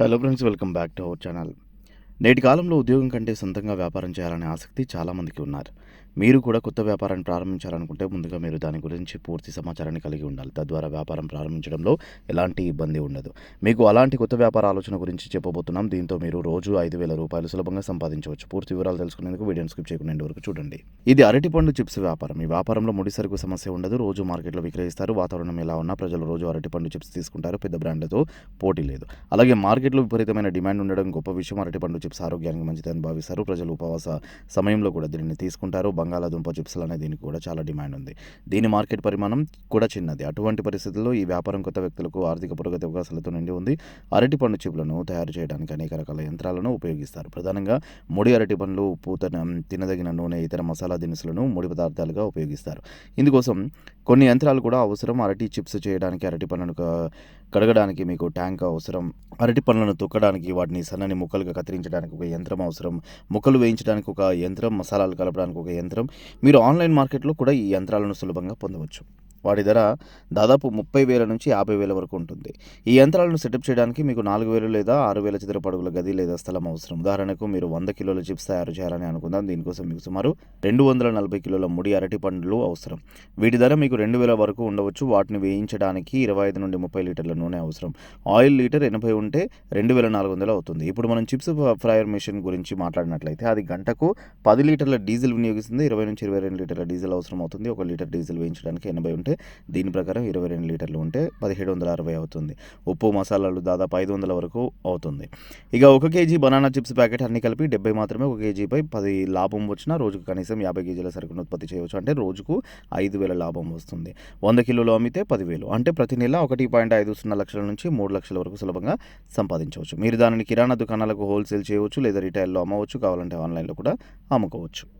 Hello friends welcome back to our channel నేటి కాలంలో ఉద్యోగం కంటే సొంతంగా వ్యాపారం చేయాలనే ఆసక్తి చాలామందికి ఉన్నారు. మీరు కూడా కొత్త వ్యాపారాన్ని ప్రారంభించాలనుకుంటే ముందుగా మీరు దాని గురించి పూర్తి సమాచారాన్ని కలిగి ఉండాలి. తద్వారా వ్యాపారం ప్రారంభించడంలో ఎలాంటి ఇబ్బంది ఉండదు. మీకు అలాంటి కొత్త వ్యాపార ఆలోచన గురించి చెప్పబోతున్నాం. దీంతో మీరు రోజు ఐదు వేల రూపాయలు సులభంగా సంపాదించవచ్చు. పూర్తి వివరాలు తెలుసుకునేందుకు వీడియోని స్కిప్ చేయకుండా వరకు చూడండి. ఇది అరటిపండు చిప్స్ వ్యాపారం. ఈ వ్యాపారంలో ముడి సరుకు సమస్య ఉండదు. రోజు మార్కెట్లో విక్రయిస్తారు. వాతావరణం ఎలా ఉన్నా ప్రజలు రోజు అరటిపండు చిప్స్ తీసుకుంటారు. పెద్ద బ్రాండ్లతో పోటీ లేదు. అలాగే మార్కెట్లో విపరీతమైన డిమాండ్ ఉండడం గొప్ప విషయం. అరటిపండు చిప్స్ ఆరోగ్యానికి మంచిదని భావిస్తారు. ప్రజలు ఉపవాస సమయంలో కూడా దీనిని తీసుకుంటారు. బంగాళాదుంప చిప్స్లు అనే దీనికి కూడా చాలా డిమాండ్ ఉంది. దీని మార్కెట్ పరిమాణం కూడా చిన్నది. అటువంటి పరిస్థితుల్లో ఈ వ్యాపారం కొత్త వ్యక్తులకు ఆర్థిక పురోగతి అవకాశాలతో నిండి ఉంది. అరటిపండు చిప్లను తయారు చేయడానికి అనేక రకాల యంత్రాలను ఉపయోగిస్తారు. ప్రధానంగా ముడి అరటి పండ్లు ఉప్పు తినదగిన నూనె ఇతర మసాలా దినుసులను ముడి పదార్థాలుగా ఉపయోగిస్తారు. ఇందుకోసం కొన్ని యంత్రాలు కూడా అవసరం. అరటి చిప్స్ చేయడానికి అరటి పండ్లను కడగడానికి మీకు ట్యాంక్ అవసరం. అరటి పండ్లను తొక్కడానికి వాటిని సన్నని ముక్కలుగా కత్తిరించడానికి ఒక యంత్రం అవసరం. ముక్కలు వేయించడానికి ఒక యంత్రం మసాలాలు కలపడానికి ఒక యంత్రం. మీరు ఆన్లైన్ మార్కెట్లో కూడా ఈ యంత్రాలను సులభంగా పొందవచ్చు. వాటి ధర దాదాపు ముప్పై వేల నుంచి యాభై వేల వరకు ఉంటుంది. ఈ యంత్రాలను సెటప్ చేయడానికి మీకు నాలుగు వేలు లేదా ఆరు వేల చదరపు గది లేదా స్థలం అవసరం. ఉదాహరణకు మీరు వంద కిలోల చిప్స్ తయారు చేయాలని అనుకుందాం. దీనికోసం మీకు సుమారు రెండు వందల నలభై కిలోల ముడి అరటి పండ్లు అవసరం. వీటి ధర మీకు రెండు వేల వరకు ఉండవచ్చు. వాటిని వేయించడానికి ఇరవై ఐదు నుండి ముప్పై లీటర్ల నూనె అవసరం. ఆయిల్ లీటర్ ఎనభై ఉంటే రెండు వేల నాలుగు వందలు అవుతుంది. ఇప్పుడు మనం చిప్స్ ఫ్రైయర్ మిషన్ గురించి మాట్లాడినట్లయితే అది గంటకు పది లీటర్ల డీజిల్ వినియోగిస్తుంది. ఇరవై నుంచి ఇరవై రెండు లీటర్ల డీజిల్ అవసరం అవుతుంది. ఒక లీటర్ డీజిల్ వేయించడానికి ఎనభై ఉంటే దీని ప్రకారం ఇరవై రెండు లీటర్లు ఉంటే పదిహేడు వందల అరవై అవుతుంది. ఉప్పు మసాలాలు దాదాపు ఐదు వందల వరకు అవుతుంది. ఇక ఒక కేజీ బనానా చిప్స్ ప్యాకెట్ అన్ని కలిపి డెబ్బై మాత్రమే ఒక కేజీపై పది లాభం వచ్చినా రోజుకు కనీసం యాభై కేజీల సరుకును ఉత్పత్తి చేయవచ్చు. అంటే రోజుకు ఐదు వేల లాభం వస్తుంది. వంద కిలోలు అమ్మితే పదివేలు. అంటే ప్రతి నెల ఒకటి పాయింట్ ఐదు సున్నా లక్షల నుంచి మూడు లక్షల వరకు సులభంగా సంపాదించవచ్చు. మీరు దానిని కిరాణా దుకాణాలకు హోల్సేల్ చేయవచ్చు లేదా రిటైల్లో అమ్మవచ్చు. కావాలంటే ఆన్లైన్లో కూడా అమ్ముకోవచ్చు.